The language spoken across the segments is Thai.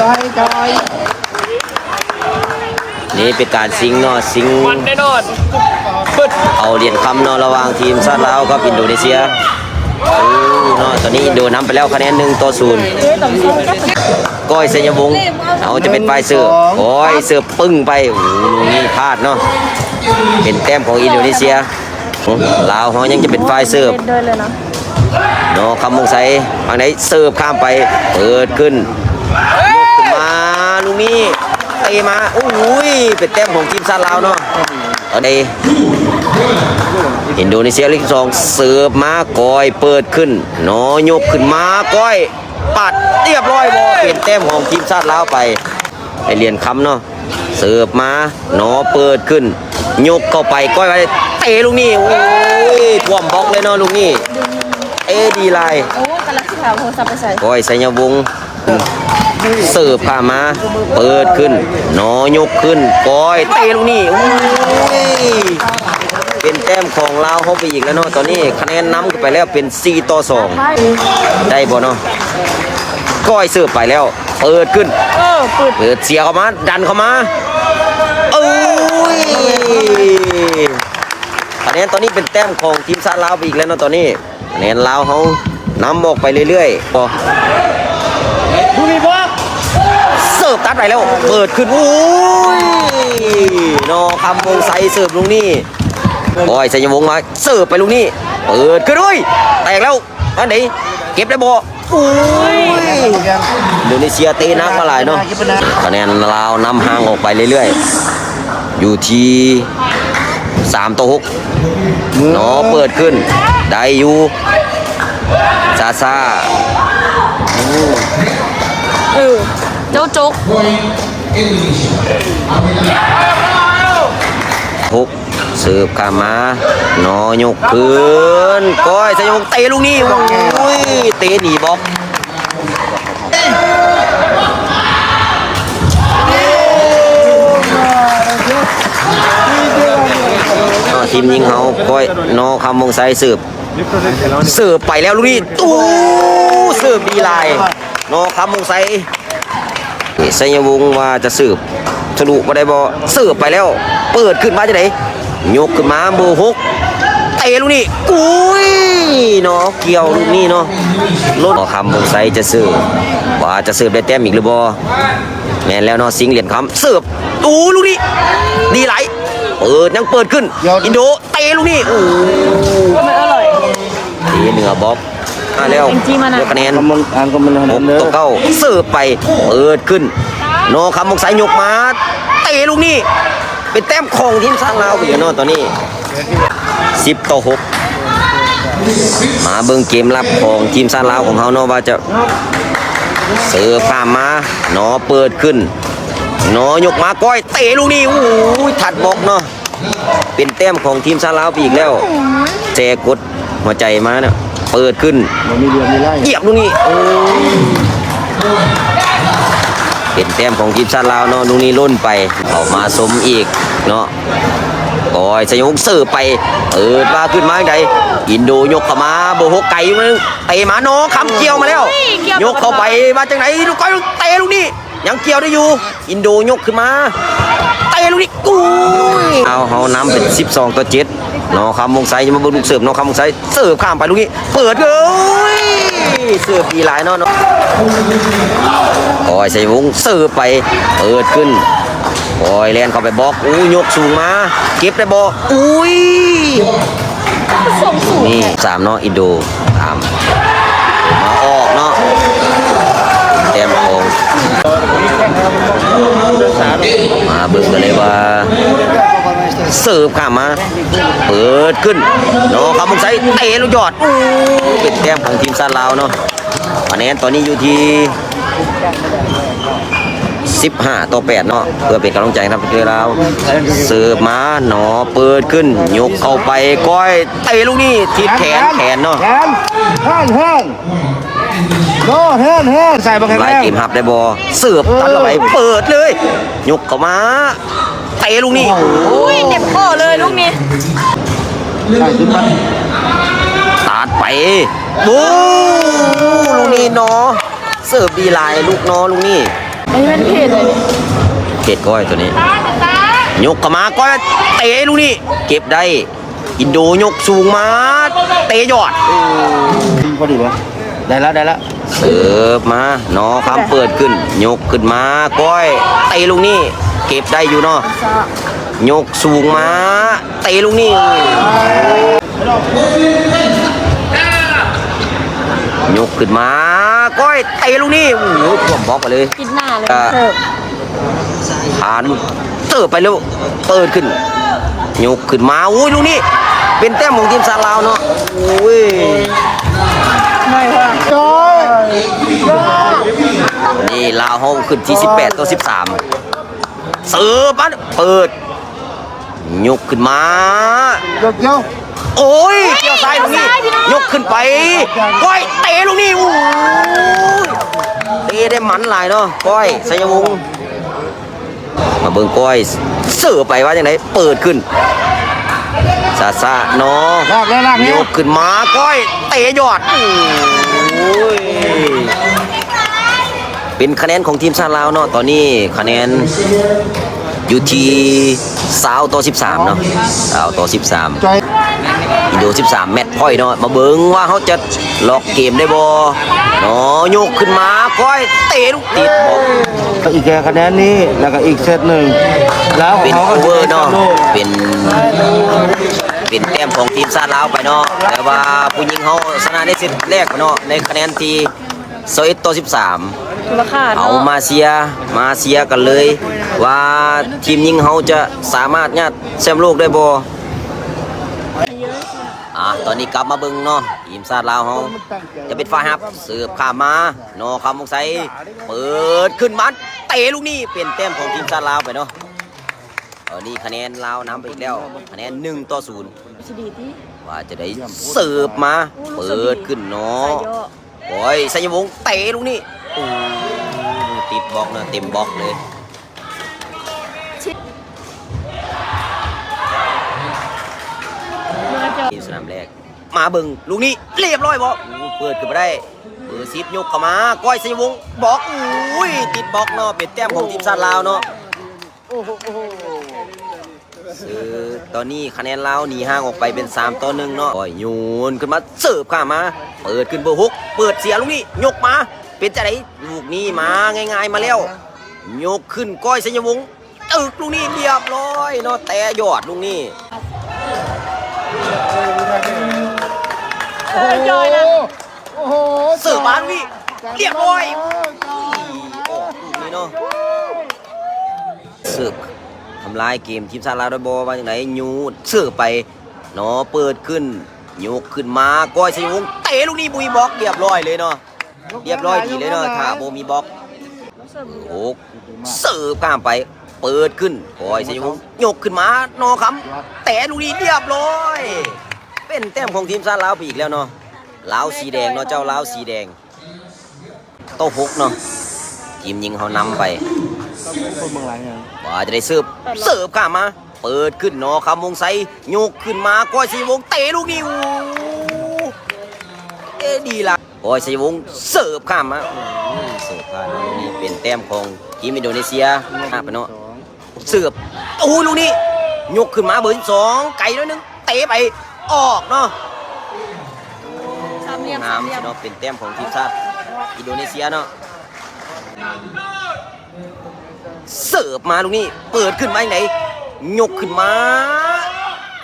จอยจอยนี่เป็นการซิงเนาะซิงมันแน่นอนเอาเหรียญคำเนาะระหว่างทีมชาติลาวกับอินโดนีเซียโอ้เนาะตอนนี้อินโดนำไปแล้วคะแนนหนึ่งต่อศูนย์ก้อยเสยยวงศ์เอาจะเป็นฝ่ายเสือก้อยเสือปึ้งไปโอ้โหนี่พลาดเนาะเป็นแต้มของอินโดนีเซียลาวเขายังจะเป็นฝ่ายเสิร์ฟด้วยเลยนะเนาะคำมงไสฝั่งไหนเสิร์ฟข้ามไป เปิดขึ้นยกขึ้นมา ลูกนี้เตะมาโอ้ยเป็นแต้มของทีมชาติลาวเนาะเอาดีอินโดนีเซียเลขสองเสิร์ฟมากอยเปิดขึ้นเนาะยกขึ้นมาก้อย ปัดเรียบร้อยบอเป็นแต้มของทีมชาติลาวไปไอเรียนคำเนาะเสิร์ฟมาเนาะเปิดขึ้น ยกเข้าไปก้อยไปเตะลูกนี้โอ้ยท่วมบล็อกเลยเนาะลูกนี้เอดีไลน์โอ้กำลังสิถามโทรศัพท์ไปใส่ก้อยสัญญวงศ์ เสิร์ฟผ่ามา เปิดขึ้นนอยกขึ้นก้อยเตะลูกนี้โอ้ยเป็นแต้มของลาวเข้าไปอีกแล้วเนาะตอนนี้คะแนนนำกันไปแล้วเป็น 4 ต่อ 2 ได้บ่เนาะก้อยเสิร์ฟไปแล้ว เปิดขึ้นเออปืดเปิดเสียเข้ามา ดันเข้ามาโอ้ยคะแนนตอนนี้เป็นแต้มของทีมชาติลาวไปอีกแล้วเนาะตอนนี้คะแนนลาวเขานำออกไปเรื่อยๆพอ ร์ฟตัดไปแล้ว เปิดขึ้นโอ้ยนอคำวงไซเสิร์ฟลุงนี่บอยสัญญวงมาเสิร์ฟไปลุงนี่เปิดขึ้นด้วยแตกแล้วอันไหนเก็บได้บ่โอ้ยอินโดนีเซียเตะนักมาหลายเนาะคะแนนลาวนำห่างออกไปเรื่อยๆ อยู่ที่3ต่อ6หนอเปิดขึ้น ได้อยู่ซาซาเออ เจ้าจุกหกเสิร์ฟขามาหนอยกขึ้นก้อยสยงเตะลูกนี้โอ้ยเตะหนีบล็อกทีมยิงเขาก้อยนอคำมงไซเสิร์ฟเสิร์ฟไปแล้วลูกนี้ตู้เสิร์ฟดีไลน์นอคำมงไซ นี่สัญญวงศ์ว่าจะเสิร์ฟทะลุมาได้บ่เสิร์ฟไปแล้ว เปิดขึ้นมาจะไหนยกขึ้นมาเบอร์หกเตะลูกนี้อุ้ยเนาะเกี่ยวลูกนี้เนาะรถคำมงไซจะเสิร์ฟว่าจะเสิร์ฟได้แต้มอีกหรือบ่แม่นแล้วเนาะสิงเหรียญคำเสิร์ฟอู้ลูกนี้ดีไหลเปิดยังเปิดขึ้น อินโดเตะลูกนี้โอ้มันอร่อยตีเหนือบล็อก มาแล้วจริงๆมันอะ เดี๋ยวคะแนนคำมึงอ่านคำมึงหหักนเด้ต่ออเก้าเสิร์ฟไปเปิดขึ้น โนคำมงสายยกมาเตะลูกนี้ เป็นแต้มของทีมชาติลาวไปอยู่เนาะตอนนี้สิบต่อหกมาเบิ่งเกมรับของทีมชาติลาวของเขาเนาะว่าจะเสิร์ฟผ่านมาหนอเปิดขึ้นหนอยกมาก้อยเตะลูกนี้โอ้ยถัดบล็อกเนาะเป็นแต้มของทีมชาติลาวไปอีกแล้วแจกดหัวใจมาเนี่ย เปิดขึ้นมันมีเรือมีไล่เหยียบลูกนี้โอ้เป็นแต้มของทีมชาติลาวเนาะลูกนี้ล่นไปออกมาสมอีกเนาะโอ้ยสยงเสิร์ฟไปเปิดมาขึ้นมาจังใดอินโดยกเข้ามาโบหกไก่มึงเตะมาเนาะคำเกี่ยวมาแล้ว ยกเข้าไปมาจากไหนลูกก้อยเตะลูกนี้ยังเกี่ยวได้อยู่ อินโดยกขึ้นมาเตะลูกนี้กุ้ยเอาเขานำเป็น 12 ต่อ7เนาะคำมงไซจะมาบิ่งลูกเสิร์ฟนาะคำมงไซเสิร์ฟข้ามไปลูกนี้ เปิดเลยเสิร์ฟดีหลายเนาะเนาะโอ้ยใส่วงเสิร์ฟไป เปิดขึ้นโอ้ยแลนเข้าไปบล็อกอู้ยกสูงมา เก็บได้บ่อุ้ยนี่สามเนาะอินโดสามมาออกเนาะแต้มองมาเบิ่งกันเลยว่า เสิร์ฟข้ามมา เปิดขึ้นเนาะคำมุงไซเตะลูกยอดเป็นแต้มของทีมซาลาวเนาะคะแนนตอนนี้อยู่ที่15ต่อ8เนาะเพื่อเป็นกำลังใจครับเพื่อเราเสิร์ฟมาหนอเปิดขึ้น ยกเข้าไปก้อยเตะลูกนี้ทิศแขนแขนเนาะแขนแห้งแห้งโน่แห้งแห้ใส่บังแห้งไล่แห้งเกมหับได้บอเสิร์ฟตัดเข้าไปเปิดเลย ยกเข้ามา เตะลูกนี้อุ้ยเด็บคอเลยลูกนี้ใส่ขึ้นมาตัดไปบูลูกนี้เนาะเสิร์ฟดีหลายลูกเนาะลูกนี้อันนี้มันเผ็ดเลยนี่เผ็ดก้อยตัวนี้ยกเข้ามาก้อยเตะลูกนี่เก็บได้อินโดยกสูงมาเตะยอดพอดีเลยได้แล้วได้แล้วเสิร์ฟมาเนาะคำเปิดขึ้น ยกขึ้นมาก้อยเตะลูกนี่ เก็บได้อยู่เนาะยกสูงมาเตะลูกนี่ยกขึ้นมาก้อยเตะลูกนี่โอ้โหท่วมบล็อกไปเลยกินหน้าเลยอะเสิร์ฟผ่านเติบไปแล้วเปิดขึ้นยกขึ้นมาอุ้ยลูกนี้เป็นแต้มของทีมซาลาวเนาะอุ้ยไม่ค่ะจอยนี่ลาวเฮาขึ้นที่ 18ต่อ13 เสิร์ฟมาเปิดยกขึ้นมายกเย้าโอ้ยเกี่ยวซ้ายลูกนี้ยกขึ้นไปก้อยเตะลูกนี้อู้ยเตะได้หมันหลายเนาะก้อยสยวงศ์มาเบิ่งก้อยเสิร์ฟไปว่าจังไดเปิดขึ้นซาซาเนาะลากแล้วลากยแล้วกขึ้นมาก้อยเตะยอดโอ้ย เป็นคะแนนของทีมชาติลาวเนาะตอนนี้คะแนนอยู่ที่สาวต่อ13 เนาะสาวต่อ 13จอยอินโด 13 แมตช์พอยต์เนาะมาเบิ่งว่าเขาจะล็อกเกมได้บ่เนาะยกขึ้นมาก้อยเตะลูกติดบอกก็อีกแค่คะแนนนี้แล้วก็อีกเซตหนึ่งแล้วเป็นเขาโอก็เวอร์จะเนาะได้เป็นเป็นแต้มของทีมชาติลาวไปเนาะแต่ว่าผู้หญิงเขาชนะในเซตแรกไปเนาะในคะแนนที่11ต่อ13มูลค่า เอาเนาะมาเชียร์มาเชียร์กันเลย ว่าทีมยิงเขาจะสามารถญาติแชมป์โลกได้บ่อะตอนนี้กลับมาเบิ่งเนาะทีมชาติลาวเขาจะเป็นฝ่ายรับสืบข้ามมาเนาะคำมงไสเปิดขึ้นมาเตะลูกนี้เป็นแต้มของทีมชาติลาวไปเนาะตอนนี้คะแนนลาวนำไปอีกแล้วคะแนน1ต่อ0สิดีที่ว่าจะได้เสิร์ฟมา เปิดขึ้นเนาะใส่ย่อโอ้ยสัญญวงศ์เตะลูกนี่ โอ้ติดบล็อกนะเต็มบล็อกเลยเมื่อจะทีมสนามแรก มาเบิงลูกนี้เรียบร้อยบอเปิดขึ้นมาได้เปิดซิปยกเข้ามาก้อยสัญญวงบล็อกอุ้ยติดบล็อกเนาะเป็นแต้มของทีมชาติลาวเนาะคือตอนนี้คะแนนลาวหนีห่างออกไปเป็น 3ต่อ1เนาะก้อยโยนขึ้นมาเสิร์ฟข้ามมา เปิดขึ้นเบอร์หกเปิดเสียลูกนี้ยกมา เป็นจะไหนลูกนี้มาง่าย ๆ มาแล้วยกขึ้นก้อยสัญญวงศ์ตึกลูกนี้เรียบร้อยเนาะแต่ยอดลูกนี้เออจอยนะโอ้โหเสิร์ฟมาลูกนี้เรียบร้อยโอ้ลูกนี้เนาะเสิร์ฟทำลายเกมทีมชาติลาวด้วยบอลว่าอย่างไรยูดเสิร์ฟไปเนาะเปิดขึ้นยกขึ้นมาก้อยสัญญวงศ์เตะลูกนี้บุยบล็อกเรียบร้อยเลยเนาะ เรียบร้อยดีเลยเนาะถ้าโบมีบล็อกโอ้เสิร์ฟข้ามไป เปิดขึ้นปล่อยสยงยกขึ้นมานอคำแต่ลูกนี้เรียบร้อย เป็นแต้มของทีมชาลาวไปอีกแล้วเนาะลาวสีแดงเนาะเจ้าลาวสีแดงโต๊ะหกเนาะทีมยิงเขานำไปว่าจะได้เสิร์ฟเสิร์ฟข้ามมา เปิดขึ้นนอคำวงไซยกขึ้นมาก้อยสีวงเตะลูกนี้อู้เอ๊ะ ดีละก้อยสีวงเสิร์ฟข้ามมาอู้เสิร์ฟข้ามมาลูกนี้เป็นแต้มของทีมอินโดนีเซียอะไปเนาะเสือบโอ้ยลูกนี้ยกขึ้นมาเบอร์ที่สองไก่น้อยหนึงเตะไปออกเนาะสามเหลี่ยมงาสามมเหลี่ยมเนาะเป็นแต้มของทีมชาติอินโดนีเซียเนาะเสิร์ฟมาลูกนี้เปิดขึ้นมาไหนยกขึ้นมา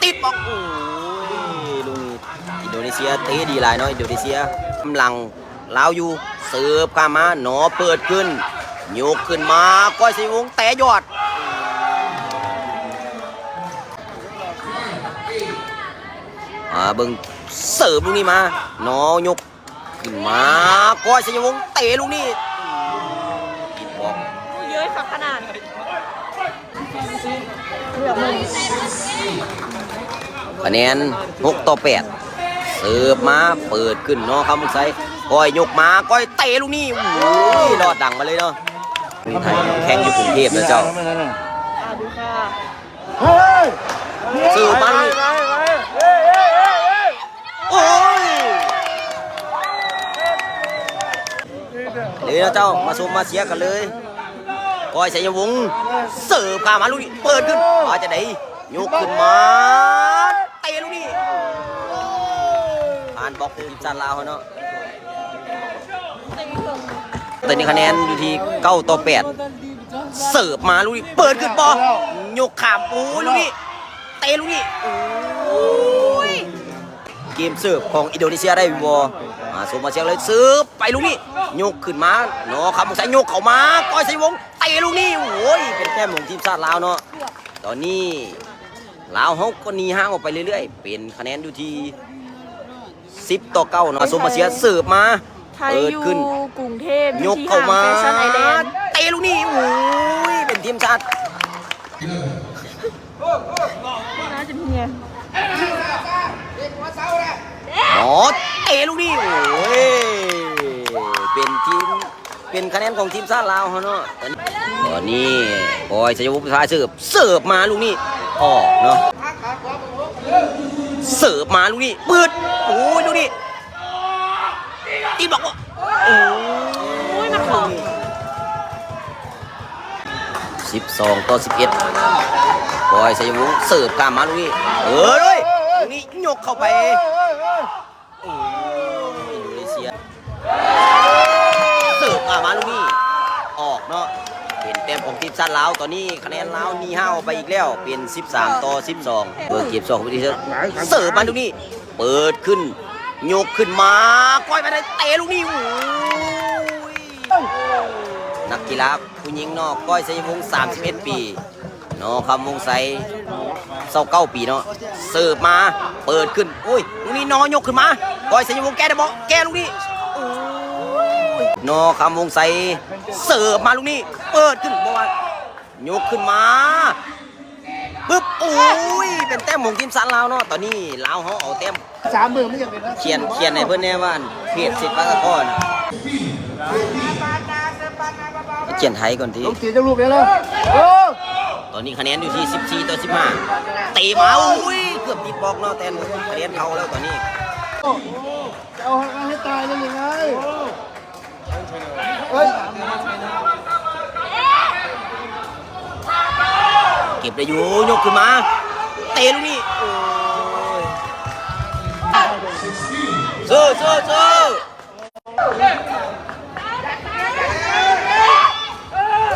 ติดบล็อกโอ้ยลูกนี้อิ นโดนีเซียเตะดีหลายเนาะอินโดนีเซียกำลังลาวอยู่เสิร์ฟข้ามาหนอเปิดขึ้นยกขึ้นมาก้อยสีวงแตะยอดอ่าเบิ่งเสิร์ฟลูกนี้มาหนอยกขึ้นมาก้อยสัญญวงเตะลูกนี้กินบอกเย้ยฝักขนาดคะแนน6ต่อ8 เสิร์ฟมาเปิดขึ้นเนาะครับมุกไซก้อยยกมาก้อยเตะลูกนี้โอ้ยรอดดังมาเลยเนาะมีไทยแข่งอยู่กรุงเทพนะเจ้าดูค่ะเสิร์ฟมาลูกนี้โอ้ยเลยนะเจ้ามาชมมาเชียกันเลยก้อยชัยวงศ์เสิร์ฟข้ามาลูกนี้เปิดขึ้นว่าจะได้ยกขึ้นมาเตะลูกนี้ผ่านบล็อก ทีมชาติลาวเขาเนาะตอนนี้คะแนนอยู่ที่9ต่อ8เสิร์ฟมาลูกนี้เปิดขึ้นบอยกขามปูลูกนี้เตะลูกนี้โอ้ยเกมเสิร์ฟของอินโดนีเซียได้บอมาสมมาเชียงเลยเสิร์ฟไปลูกนี้ยกขึ้นมาเนาะคำใส่ยกเข้ามาก้อยใส่วงเตะลูกนี้โอ้ยเป็นแต้มของทีมชาติลาวเนาะตอนนี้ลาวเขาก็หนีห่างออกไปเรื่อยๆ เป็นคะแนนอยู่ที่ 10ต่อ9เนาะสมมาเชียเสิร์ฟมาไทยเปิดอยู่ขึ้น กรุงเทพยกเข้ามาแฟชั่นไอแลนด์เตะลูกนี้โอ้ยเป็นทีมชาติน่าจะเมียอ๋อเตะลูกนี้โอ้ยเป็นทีมเป็นคะแนนของทีมชาติลาวเขาเนาะตอนนี้บอยชัยวุฒิพาเสิร์ฟเสิร์ฟมาลูกนี้ออกเนาะ เสิร์ฟมาลูกนี้ปิดโอ้ยลูกนี้ตีบอกว่าโอ้ยมันของสิบสองต่อสิบเอ็ดบอยชัยวุฒิเสิร์ฟกลับมาลูกนี้เออเลยลูกนี้ยกเข้าไปโอ้ยอินโดนีเซียเสิร์ฟอามาลูกนี่ออกเนาะเป็นแต้ มของทีมชาติลาวตอนนี้คะแนนลาวนี่ห้าไปอีกแล้วเป็น 13 ต่อ 12 เบอร์เก็บสองวิธีเสิร์ฟมาลูกนี้ เปิดขึ้นยกขึ้นมาก้อยมาได้เตะลูกนี้โอ้ยนักกีฬาผู้หญิงเนอกก้อยสยวงศ์31 ปีเนอคำวงไซเศร้าเก้าปีเนาะเสิร์ฟมาเปิดขึ้นอุ้ยลูกนี้นอยกขึ้นมาก้อยสยวงศ์แก้ได้บ่แก้ลูกนี้โอ้ยนอคำวงไซเสิร์ฟมาลูกนี้ เปิดขึ้นบ่ว่ายกขึ้นมาปึ๊บโอ้ยเป็นแต้มของทีมสันลาวเนาะตอนนี้ลาวเขาเอาแต้มสามหมื่นไม่ยังเป็นนะเขียนเขียนในเพื่อนแน่ว่าเขตสิทธิ์ปากกอนเขียนไทยก่อนทีต้องตีเจ้าลูกเนี่ยนะโอ้ตอนนี้คะแนนอยู่ที่ 14 ต่อ 15เตะมาอุ้ยเกือบติดบล็อกเนาะแต่คะแนนเขาแล้วตอนนี้จะเอาให้ตายเลยยังไงเฮ้ย เก็บได้อยู่ยกขึ้นมา เตะลูกนี้โอ้ยสู้สู้สู้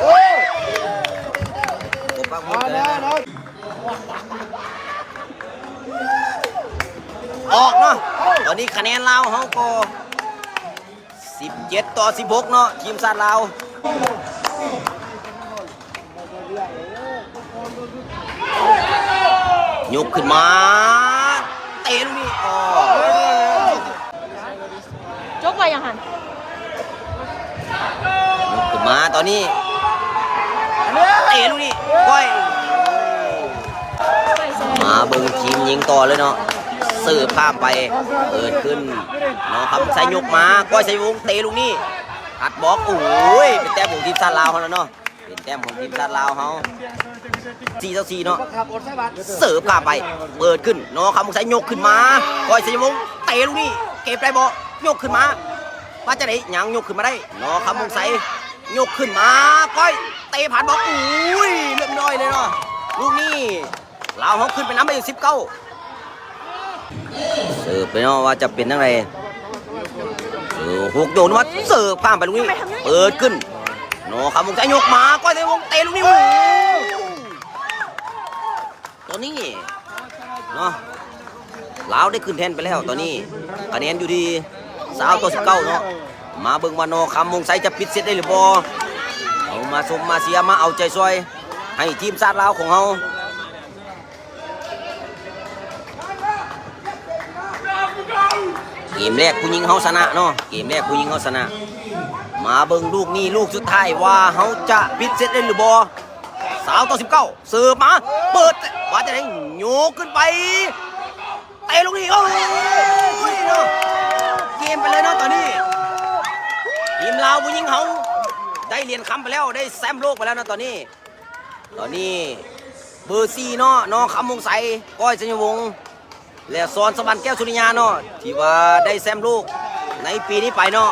โอ้ยกบปากหมดเลยออกเนาะตอนนี้คะแนนลาวเขาก็17 ต่อ 16 เนาะทีมชาติลาว ยกขึ้นมา เตะลูกนี้อ๋อจกไปยังหันยกขึ้นมาตอนนี้เตะลูกนี้ก้อยมาเบิ่งทีมยิงต่อเลยเนาะสื่อภาพไปเปิดขึ้นเนาะครับใส่ยกมาก้อยใส่วงเตะลูกนี้อัดบล็อกโอ้ยเป็นแต้มของทีมชาติลาวเขาแล้วเนาะเป็นแต้มของทีมชาติลาวเขา สี่ต่อสี่เนาะเสิร์ฟกลับไปเปิดขึ้นเนาะครับใส่ยกขึ้นมาก้อยใส่วงเตะลูกนี้เก็บได้บ่ยกขึ้นมาว่าจะได้ยังยกขึ้นมาได้เนาะครับใส่ยกขึ้นมาก้อยเตะผ่านบอกอุ้ยเรียบร้อยเลยเนาะลูกนี้ลาเขาขึ้นไปน้ำไปอยู่สิบเก้าเสิร์ฟไปเนาะว่าจะเป็นยังไงเออหกโดนว่าเสิร์ฟข้ามไปลูกนี้เปิดขึ้นเนาะครับวงใจยกมาก้อยเตะวงเตะลูกนี้โอ้โหตอนนี้เนาะลาวได้ขึ้นแทนไปแล้วตอนนี้คะแนนอยู่ที่สาวต่อสิบเก้าเนาะมาเบิ่งมาโนคำวงไซจะปิดเสร็จได้หรือบ่เอามาชมมาเสียมาเอาใจช่วย ให้ทีมชาติลาวของเราเกมแรกผู้หญิงเฮาชนะเนาะเกมแรกผู้หญิงเฮาชนะ มาเบิ่งลูกนี้ลูกสุดท้ายว่าเฮาจะปิดเซตได้หรือบ่สาวต่อสิบเก้าเสิร์ฟมา เปิดว่าจะได้โยกขึ้นไป ตะลูกนี้โอ้ยเนาะเกมไปเลยเนาะตอนนี้ทีมลาวผู้หญิงเฮาได้เหรียญคำไปแล้วได้แซมป์โลกไปแล้วนะตอนนี้ ตอนนี้เบอร์ซีเนาะน้องคำวงใสก้อยสัญญวงศ์และสอนสวรรค์แก้วสุริยาเนาะที่ว่าได้แซมลูกในปีนี้ไปเนาะ